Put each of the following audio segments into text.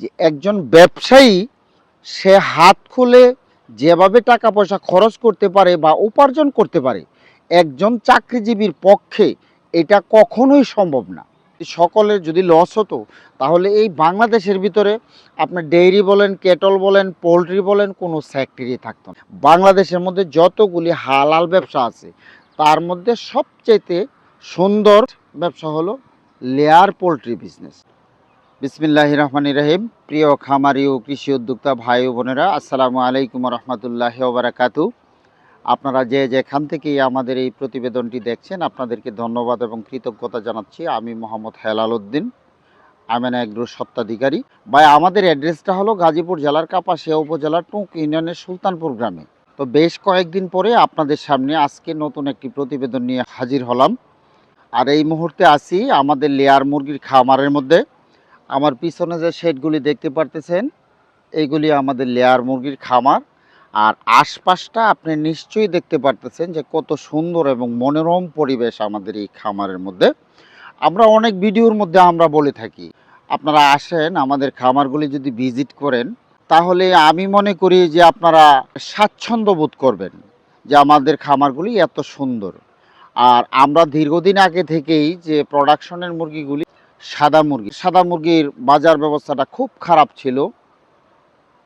যে একজন ব্যবসায়ী, সে হাত খুলে যেভাবে টাকা পয়সা খরচ করতে পারে বা উপার্জন করতে পারে, একজন চাকরিজীবীর পক্ষে এটা কখনোই সম্ভব না। সকলের যদি লস হতো, তাহলে এই বাংলাদেশের ভিতরে আপনার ডেইরি বলেন কেটল বলেন পোলট্রি বলেন, কোনো ফ্যাক্টরি থাকতো না। বাংলাদেশের মধ্যে যতগুলি হালাল ব্যবসা আছে, তার মধ্যে সবচাইতে সুন্দর ব্যবসা হলো লেয়ার পোলট্রি বিজনেস বিসমিল্লাহ রহমান রহিম। প্রিয় খামারি ও কৃষি উদ্যোক্তা ভাই ও বোনেরা, আসসালামু আলাইকুম রহমতুল্লাহ ওবরাকাতু আপনারা যে যেখান থেকেই আমাদের এই প্রতিবেদনটি দেখছেন, আপনাদেরকে ধন্যবাদ এবং কৃতজ্ঞতা জানাচ্ছি। আমি মোহাম্মদ হেলাল উদ্দিন আমেনা এগ্রো সত্ত্বাধিকারী। ভাই, আমাদের অ্যাড্রেসটা হলো গাজীপুর জেলার কাপাসিয়া উপজেলার টুঁক ইউনিয়নের সুলতানপুর গ্রামে। তো বেশ কয়েকদিন পরে আপনাদের সামনে আজকে নতুন একটি প্রতিবেদন নিয়ে হাজির হলাম। আর এই মুহূর্তে আছি আমাদের লেয়ার মুরগির খামারের মধ্যে। আমার পিছনে যে শেডগুলি দেখতে পারতেছেন, এইগুলি আমাদের লেয়ার মুরগির খামার। আর আশপাশটা আপনি নিশ্চয়ই দেখতে পারতেছেন যে কত সুন্দর এবং মনোরম পরিবেশ আমাদের এই খামারের মধ্যে। আমরা অনেক ভিডিওর মধ্যে আমরা বলে থাকি, আপনারা আসেন আমাদের খামারগুলি যদি ভিজিট করেন, তাহলে আমি মনে করি যে আপনারা স্বাচ্ছন্দ্য বোধ করবেন যে আমাদের খামারগুলি এত সুন্দর। আর আমরা দীর্ঘদিন আগে থেকেই যে প্রোডাকশনের মুরগিগুলি সাদা মুরগি। সাদা মুরগির বাজার ব্যবস্থাটা খুব খারাপ ছিল।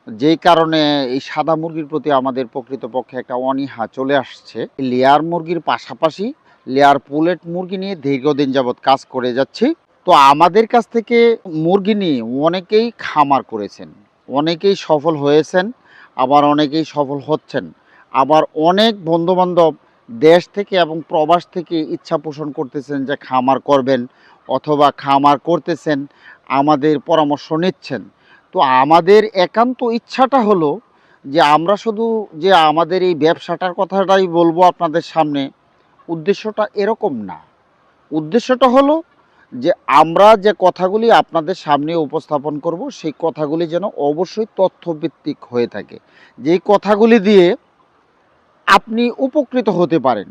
যেই কারণে এই সাদা মুরগির প্রতি আমাদের প্রকৃতপক্ষে একটা অনীহা চলে আসছে। লেয়ার মুরগির পাশাপাশি লেয়ার পুলেট মুরগি নিয়ে দীর্ঘদিন যাবৎ কাজ করে যাচ্ছি। তো আমাদের কাছ থেকে মুরগি নিয়ে অনেকেই খামার করেছেন, অনেকেই সফল হয়েছেন, আবার অনেকেই সফল হচ্ছেন। আবার অনেক বন্ধুবান্ধব দেশ থেকে এবং প্রবাস থেকে ইচ্ছা পোষণ করতেছেন যে খামার করবেন অথবা খামার করতেছেন, আমাদের পরামর্শ নিচ্ছেন। তো আমাদের একান্ত ইচ্ছাটা হলো যে আমরা শুধু যে আমাদের এই ব্যবসাটার কথাটাই বলব আপনাদের সামনে, উদ্দেশ্যটা এরকম না। উদ্দেশ্যটা হলো যে আমরা যে কথাগুলি আপনাদের সামনে উপস্থাপন করব, সেই কথাগুলি যেন অবশ্যই তথ্যভিত্তিক হয়ে থাকে। যেই কথাগুলি দিয়ে আপনি উপকৃত হতে পারেন,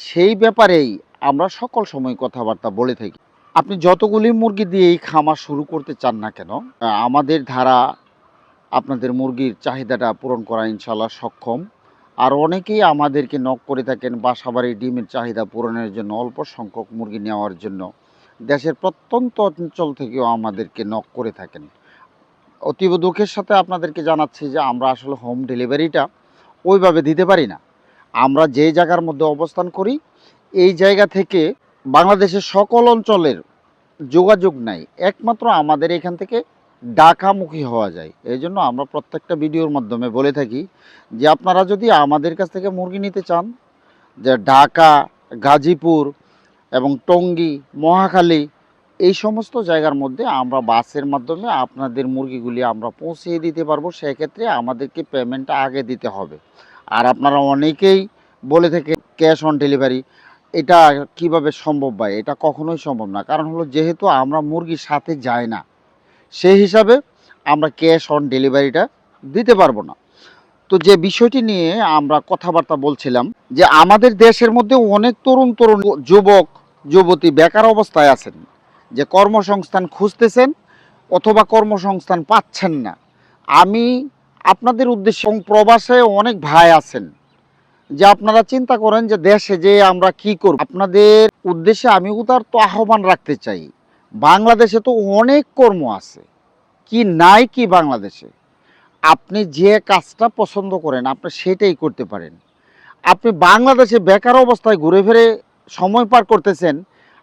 সেই ব্যাপারেই আমরা সকল সময় কথাবার্তা বলে থাকি। আপনি যতগুলি মুরগি দিয়ে এই খামার শুরু করতে চান না কেন আমাদের ধারা আপনাদের মুরগির চাহিদাটা পূরণ করা ইনশাল্লাহ সক্ষম। আর অনেকেই আমাদেরকে নক করে থাকেন বাসাবাড়ি ডিমের চাহিদা পূরণের জন্য, অল্প সংখ্যক মুরগি নেওয়ার জন্য। দেশের প্রত্যন্ত অঞ্চল থেকেও আমাদেরকে নক করে থাকেন। অতীব দুঃখের সাথে আপনাদেরকে জানাচ্ছি যে আমরা আসলে হোম ডেলিভারিটা ওইভাবে দিতে পারি না। আমরা যে জায়গার মধ্যে অবস্থান করি, এই জায়গা থেকে বাংলাদেশের সকল অঞ্চলের যোগাযোগ নাই। একমাত্র আমাদের এখান থেকে ঢাকামুখী হওয়া যায়। এই জন্য আমরা প্রত্যেকটা ভিডিওর মাধ্যমে বলে থাকি যে আপনারা যদি আমাদের কাছ থেকে মুরগি নিতে চান, যে ঢাকা, গাজীপুর এবং টঙ্গী, মহাখালী, এই সমস্ত জায়গার মধ্যে আমরা বাসের মাধ্যমে আপনাদের মুরগিগুলি আমরা পৌঁছিয়ে দিতে পারব, সেক্ষেত্রে আমাদেরকে পেমেন্টটা আগে দিতে হবে। আর আপনারা অনেকেই বলে থাকে ক্যাশ অন ডেলিভারি এটা কীভাবে সম্ভব ভাই? এটা কখনোই সম্ভব না। কারণ হলো যেহেতু আমরা মুরগির সাথে যাই না, সেই হিসাবে আমরা ক্যাশ অন ডেলিভারিটা দিতে পারব না। তো যে বিষয়টি নিয়ে আমরা কথাবার্তা বলছিলাম, যে আমাদের দেশের মধ্যে অনেক তরুণ তরুণ, যুবক, যুবতী বেকার অবস্থায় আছেন, যে কর্মসংস্থান খুঁজতেছেন অথবা কর্মসংস্থান পাচ্ছেন না। আমি আপনাদের উদ্দেশ্যে প্রবাসে অনেক ভাই আছেন যে আপনারা চিন্তা করেন যে দেশে যে আমরা কি করব, আপনাদের উদ্দেশ্যে আমি উদার তো আহ্বান রাখতে চাই। বাংলাদেশে তো অনেক কর্ম আছে, কি নাই কি বাংলাদেশে। আপনি যে কাজটা পছন্দ করেন, আপনি সেটাই করতে পারেন। আপনি বাংলাদেশে বেকার অবস্থায় ঘুরে ফিরে সময় পার করতেছেন,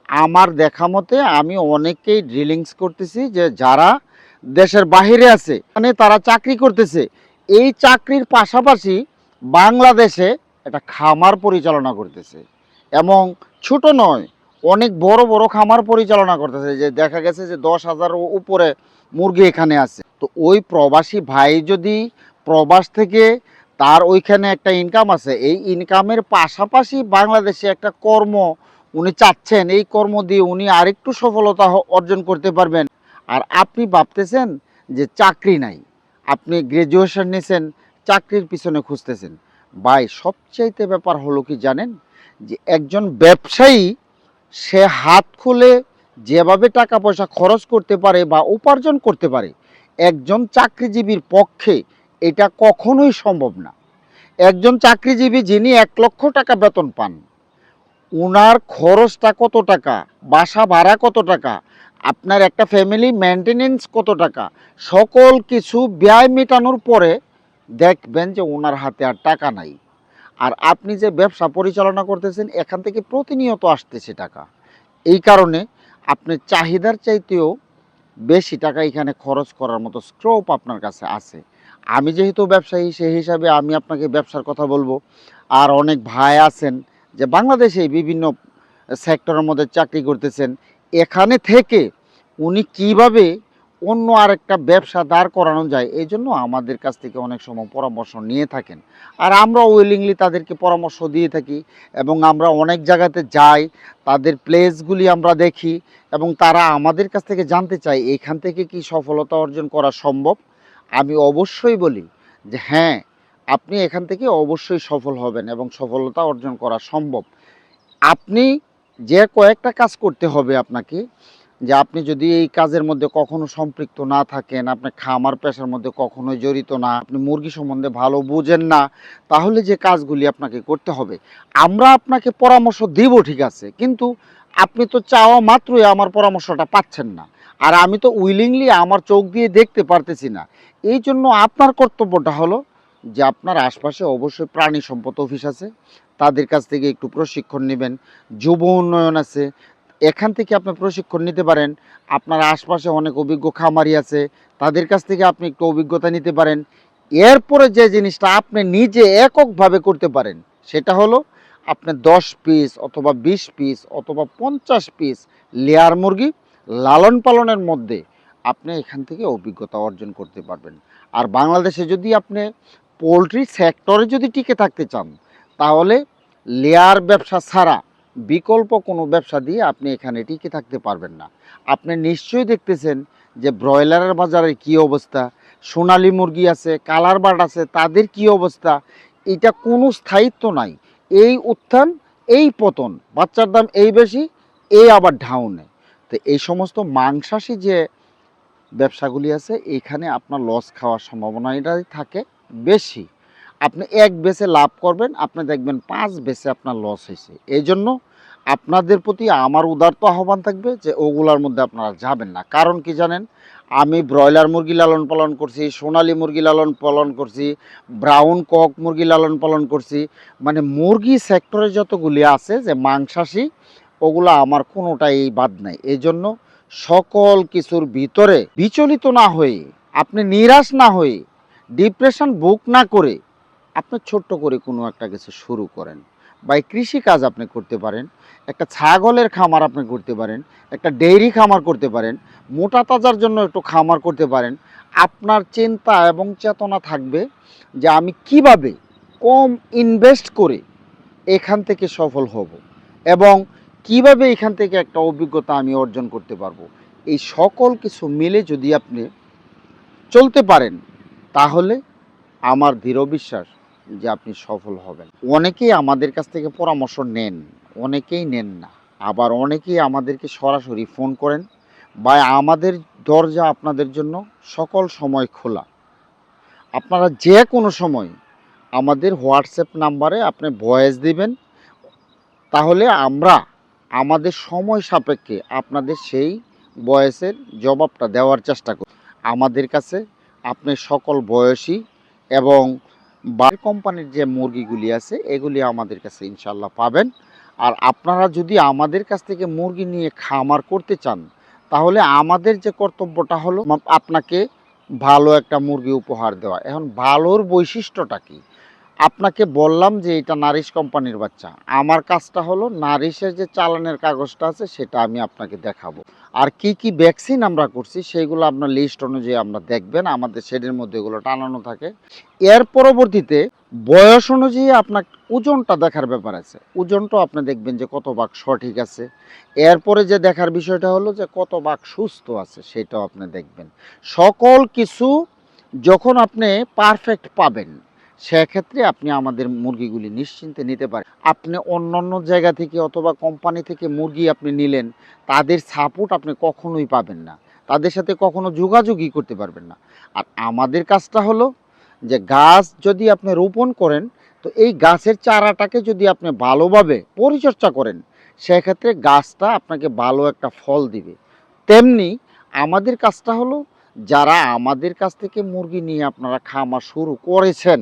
আমার দেখা মতে আমি অনেককেই ড্রিলিংস করতেছি যে যারা দেশের বাহিরে আছে মানে তারা চাকরি করতেছে। এই চাকরির পাশাপাশি বাংলাদেশে একটা খামার পরিচালনা করতেছে। এবং ছোট নয়, অনেক বড় বড় খামার পরিচালনা করতেছে। যে দেখা গেছে যে দশ হাজার উপরে মুরগি এখানে আছে। তো ওই প্রবাসী ভাই যদি প্রবাস থেকে তার ওইখানে একটা ইনকাম আছে, এই ইনকামের পাশাপাশি বাংলাদেশে একটা কর্ম উনি চাচ্ছেন, এই কর্ম দিয়ে উনি আরেকটু সফলতা অর্জন করতে পারবেন। আর আপনি ভাবতেছেন যে চাকরি নাই, আপনি গ্র্যাজুয়েশন নিয়েছেন চাকরির পিছনে খুঁজতেছেন। ভাই, সবচাইতে ব্যাপার হলো কি জানেন? যে একজন ব্যবসায়ী, সে হাত খুলে যেভাবে টাকা পয়সা খরচ করতে পারে বা উপার্জন করতে পারে, একজন চাকরিজীবীর পক্ষে এটা কখনোই সম্ভব না। একজন চাকরিজীবী যিনি এক লক্ষ টাকা বেতন পান ওনার খরচটা কত টাকা, বাসা ভাড়া কত টাকা, আপনার একটা ফ্যামিলি মেনটেনেন্স কত টাকা, সকল কিছু ব্যয় মেটানোর পরে দেখবেন যে ওনার হাতে আর টাকা নাই। আর আপনি যে ব্যবসা পরিচালনা করতেছেন, এখান থেকে প্রতিনিয়ত আসতেছে টাকা। এই কারণে আপনি চাহিদার চাইতেও বেশি টাকা এখানে খরচ করার মতো স্কোপ আপনার কাছে আছে। আমি যেহেতু ব্যবসায়ী, সেই হিসাবে আমি আপনাকে ব্যবসার কথা বলব। আর অনেক ভাই আছেন যে বাংলাদেশে বিভিন্ন সেক্টরের মধ্যে চাকরি করতেছেন। এখানে থেকে উনি কীভাবে অন্য আরেকটা ব্যবসা দাঁড় করানো যায়, এই জন্য আমাদের কাছ থেকে অনেক সময় পরামর্শ নিয়ে থাকেন। আর আমরা উইলিংলি তাদেরকে পরামর্শ দিয়ে থাকি এবং আমরা অনেক জায়গাতে যাই, তাদের প্লেসগুলি আমরা দেখি এবং তারা আমাদের কাছ থেকে জানতে চায়, এখান থেকে কি সফলতা অর্জন করা সম্ভব? আমি অবশ্যই বলি যে হ্যাঁ আপনি এখান থেকে অবশ্যই সফল হবেন এবং সফলতা অর্জন করা সম্ভব। আপনি যে কয়েকটা কাজ করতে হবে আপনাকে যে আপনি যদি এই কাজের মধ্যে কখনো সম্পৃক্ত না থাকেন আপনি খামার পেশার মধ্যে কখনোই জড়িত না, আপনি মুরগি সম্বন্ধে ভালো বুঝেন না, তাহলে যে কাজগুলি আপনাকে করতে হবে, আমরা আপনাকে পরামর্শ দিব ঠিক আছে, কিন্তু আপনি তো চাওয়া মাত্রই আমার পরামর্শটা পাচ্ছেন না। আর আমি তো উইলিংলি আমার চোখ দিয়ে দেখতে পারতেছি না। এই জন্য আপনার কর্তব্যটা হলো যে আপনার আশপাশে অবশ্যই প্রাণী সম্পদ অফিস আছে, তাদের কাছ থেকে একটু প্রশিক্ষণ নেবেন, যুব উন্নয়ন আছে এখান থেকে আপনি প্রশিক্ষণ নিতে পারেন। আপনার আশপাশে অনেক অভিজ্ঞ খামারি আছে, তাদের কাছ থেকে আপনি একটু অভিজ্ঞতা নিতে পারেন। এরপরে যে জিনিসটা আপনি নিজে এককভাবে করতে পারেন, সেটা হলো আপনি দশ পিস অথবা বিশ পিস অথবা পঞ্চাশ পিস লেয়ার মুরগি লালন পালনের মধ্যে আপনি এখান থেকে অভিজ্ঞতা অর্জন করতে পারবেন। আর বাংলাদেশে যদি আপনি পোলট্রি সেক্টরে যদি টিকে থাকতে চান, তাহলে লেয়ার ব্যবসা ছাড়া বিকল্প কোনো ব্যবসা দিয়ে আপনি এখানে টিকে থাকতে পারবেন না। আপনি নিশ্চয়ই দেখতেছেন যে ব্রয়লারের বাজারের কি অবস্থা, সোনালী মুরগি আছে, কালার বার্ড আছে, তাদের কি অবস্থা, এটা কোনো স্থায়িত্ব নাই। এই উত্থান, এই পতন, বাচ্চার দাম এই বেশি এই আবার ডাউনে তো এই সমস্ত মাংসাশী যে ব্যবসাগুলি আছে, এখানে আপনার লস খাওয়ার সম্ভাবনাটাই থাকে বেশি। আপনি এক বেসে লাভ করবেন, আপনি দেখবেন পাঁচ বেসে আপনার লস হয়েছে। এই জন্য আপনাদের প্রতি আমার উদারত আহ্বান থাকবে যে ওগুলার মধ্যে আপনারা যাবেন না। কারণ কি জানেন? আমি ব্রয়লার মুরগি লালন পালন করছি, সোনালী মুরগি লালন পালন করছি, ব্রাউন কক মুরগি লালন পালন করছি। মানে মুরগি সেক্টরে যতগুলি আছে যে মাংসাশী, ওগুলো আমার কোনোটাই বাদ নাই। এই জন্য সকল কিছুর ভিতরে বিচলিত না হয়ে, আপনি নিরাশ না হয়ে, ডিপ্রেশন বুক না করে আপনি ছোট্ট করে কোনো একটা কিছু শুরু করেন। বা এই কৃষি কাজ আপনি করতে পারেন। একটা ছাগলের খামার আপনি করতে পারেন, একটা ডেইরি খামার করতে পারেন, মোটা তাজার জন্য একটু খামার করতে পারেন। আপনার চিন্তা এবং চেতনা থাকবে যে আমি কীভাবে কম ইনভেস্ট করে এখান থেকে সফল হব এবং কীভাবে এখান থেকে একটা অভিজ্ঞতা আমি অর্জন করতে পারব। এই সকল কিছু মিলে যদি আপনি চলতে পারেন, তাহলে আমার দৃঢ় বিশ্বাস যে আপনি সফল হবেন। অনেকেই আমাদের কাছ থেকে পরামর্শ নেন। অনেকেই নেন না। আবার অনেকেই আমাদেরকে সরাসরি ফোন করেন বা আমাদের দরজা আপনাদের জন্য সকল সময় খোলা। আপনারা যে কোনো সময় আমাদের হোয়াটসঅ্যাপ নাম্বারে আপনি ভয়েস দিবেন, তাহলে আমরা আমাদের সময় সাপেক্ষে আপনাদের সেই বয়সের জবাবটা দেওয়ার চেষ্টা করি। আমাদের কাছে আপনি সকল বয়সী এবং বার কোম্পানির যে মুরগিগুলি আছে, এগুলি আমাদের কাছে ইনশাল্লাহ পাবেন। আর আপনারা যদি আমাদের কাছ থেকে মুরগি নিয়ে খামার করতে চান, তাহলে আমাদের যে কর্তব্যটা হলো আপনাকে ভালো একটা মুরগি উপহার দেওয়া। এখন ভালোর বৈশিষ্ট্যটা কি? আপনাকে বললাম যে এটা নারিশ কোম্পানির বাচ্চা। আমার কাজটা হলো নারিশের যে চালানের কাগজটা আছে, সেটা আমি আপনাকে দেখাবো। আর কি কি ভ্যাকসিন আমরা করছি সেইগুলো আপনার লিস্ট অনুযায়ী আমরা দেখবেন। আমাদের শেডের মধ্যে এগুলো টানানো থাকে। এর পরবর্তীতে বয়স অনুযায়ী আপনার ওজনটা দেখার ব্যাপার আছে। ওজনটাও আপনি দেখবেন যে কত ভাগ সঠিক আছে। এরপরে যে দেখার বিষয়টা হলো যে কত ভাগ সুস্থ আছে, সেটাও আপনি দেখবেন। সকল কিছু যখন আপনি পারফেক্ট পাবেন সেক্ষেত্রে আপনি আমাদের মুরগিগুলি নিশ্চিন্তে নিতে পারেন। আপনি অন্য অন্য জায়গা থেকে অথবা কোম্পানি থেকে মুরগি আপনি নিলেন, তাদের সাপোর্ট আপনি কখনোই পাবেন না। তাদের সাথে কখনো যোগাযোগই করতে পারবেন না। আর আমাদের কাজটা হলো যে গাছ যদি আপনি রোপণ করেন, তো এই গাছের চারাটাকে যদি আপনি ভালোভাবে পরিচর্যা করেন, সেক্ষেত্রে গাছটা আপনাকে ভালো একটা ফল দিবে। তেমনি আমাদের কাজটা হলো যারা আমাদের কাছ থেকে মুরগি নিয়ে আপনারা খামার শুরু করেছেন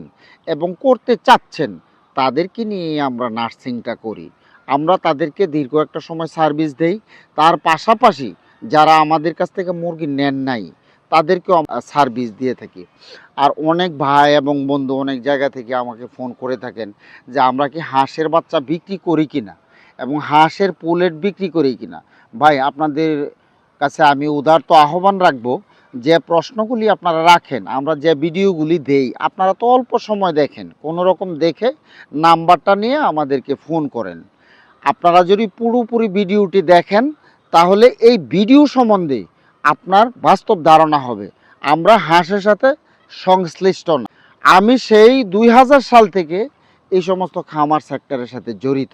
এবং করতে চাচ্ছেন, তাদেরকে নিয়ে আমরা নার্সিংটা করি। আমরা তাদেরকে দীর্ঘ একটা সময় সার্ভিস দেই। তার পাশাপাশি যারা আমাদের কাছ থেকে মুরগি নেন নাই, তাদেরকেও সার্ভিস দিয়ে থাকি। আর অনেক ভাই এবং বন্ধু অনেক জায়গা থেকে আমাকে ফোন করে থাকেন যে, আমরা কি হাঁসের বাচ্চা বিক্রি করি কিনা এবং হাঁসের পুলেট বিক্রি করি কিনা? ভাই, আপনাদের কাছে আমি উদারত আহ্বান রাখব যে প্রশ্নগুলি আপনারা রাখেন, আমরা যে ভিডিওগুলি দেই, আপনারা তো অল্প সময় দেখেন, কোনো রকম দেখে নাম্বারটা নিয়ে আমাদেরকে ফোন করেন। আপনারা যদি পুরোপুরি ভিডিওটি দেখেন, তাহলে এই ভিডিও সম্বন্ধে আপনার বাস্তব ধারণা হবে। আমরা হাঁসের সাথে সংশ্লিষ্ট না। আমি সেই দুই হাজার সাল থেকে এই সমস্ত খামার সেক্টরের সাথে জড়িত।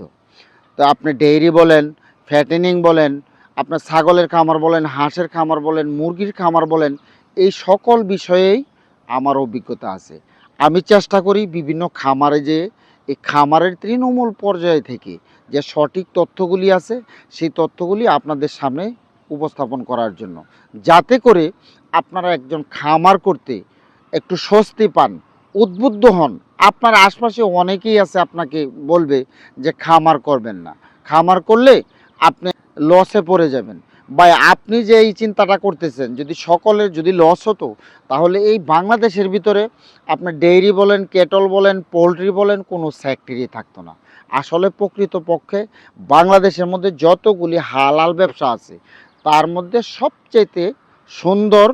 তো আপনি ডেইরি বলেন ফ্যাটেনিং বলেন আপনার ছাগলের খামার বলেন, হাঁসের খামার বলেন, মুরগির খামার বলেন, এই সকল বিষয়েই আমার অভিজ্ঞতা আছে। আমি চেষ্টা করি বিভিন্ন খামারে যে, এই খামারের তৃণমূল পর্যায়ে থেকে যে সঠিক তথ্যগুলি আছে, সেই তথ্যগুলি আপনাদের সামনে উপস্থাপন করার জন্য। যাতে করে আপনারা একজন খামার করতে একটু স্বস্তি পান, উদ্বুদ্ধ হন। আপনার আশপাশে অনেকেই আছে আপনাকে বলবে যে, খামার করবেন না। খামার করলে আপনি লসে পড়ে যাবেন। বা আপনি যে এই চিন্তাটা করতেছেন, যদি সকলের যদি লস হতো, তাহলে এই বাংলাদেশের ভিতরে আপনার ডেইরি বলেন কেটল বলেন পোলট্রি বলেন, কোনো ফ্যাক্টরি থাকতো না। আসলে প্রকৃতপক্ষে বাংলাদেশের মধ্যে যতগুলি হালাল ব্যবসা আছে, তার মধ্যে সবচেয়ে সুন্দর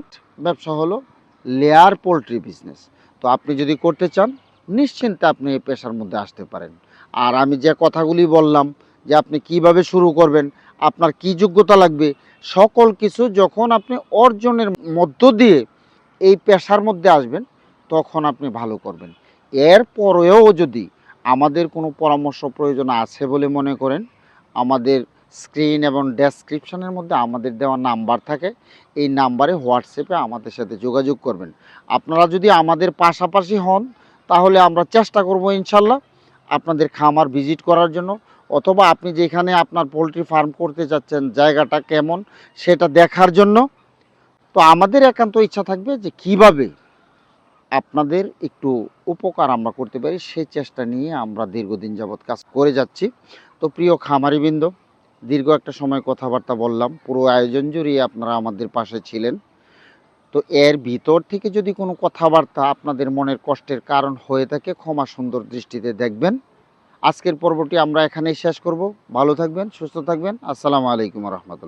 ব্যবসা হলো লেয়ার পোলট্রি বিজনেস তো আপনি যদি করতে চান, নিশ্চিন্তে আপনি এই পেশার মধ্যে আসতে পারেন। আর আমি যে কথাগুলি বললাম, যে আপনি কীভাবে শুরু করবেন আপনার কি যোগ্যতা লাগবে? সকল কিছু যখন আপনি অর্জনের মধ্য দিয়ে এই পেশার মধ্যে আসবেন, তখন আপনি ভালো করবেন। এর পরেও যদি আমাদের কোনো পরামর্শ প্রয়োজন আছে বলে মনে করেন, আমাদের স্ক্রিন এবং ডেসক্রিপশানের মধ্যে আমাদের দেওয়া নাম্বার থাকে। এই নাম্বারে হোয়াটসঅ্যাপে আমাদের সাথে যোগাযোগ করবেন। আপনারা যদি আমাদের পাশাপাশি হন, তাহলে আমরা চেষ্টা করব ইনশাল্লাহ আপনাদের খামার ভিজিট করার জন্য। অথবা আপনি যেখানে আপনার পোলট্রি ফার্ম করতে চাচ্ছেন জায়গাটা কেমন সেটা দেখার জন্য, তো আমাদের একান্ত ইচ্ছা থাকবে যে কীভাবে আপনাদের একটু উপকার আমরা করতে পারি, সেই চেষ্টা নিয়ে আমরা দীর্ঘদিন যাবৎ কাজ করে যাচ্ছি। তো প্রিয় খামারিবৃন্দ, দীর্ঘ একটা সময় কথাবার্তা বললাম, পুরো আয়োজন জুড়িয়ে আপনারা আমাদের পাশে ছিলেন। তো এর ভিতর থেকে যদি কোনো কথাবার্তা আপনাদের মনের কষ্টের কারণ হয়ে থাকে, ক্ষমা সুন্দর দৃষ্টিতে দেখবেন। আজকের পর্বটি আমরা এখানেই শেষ করব। ভালো থাকবেন সুস্থ থাকবেন। আসসালামু আলাইকুম রহমতুল্লাহ।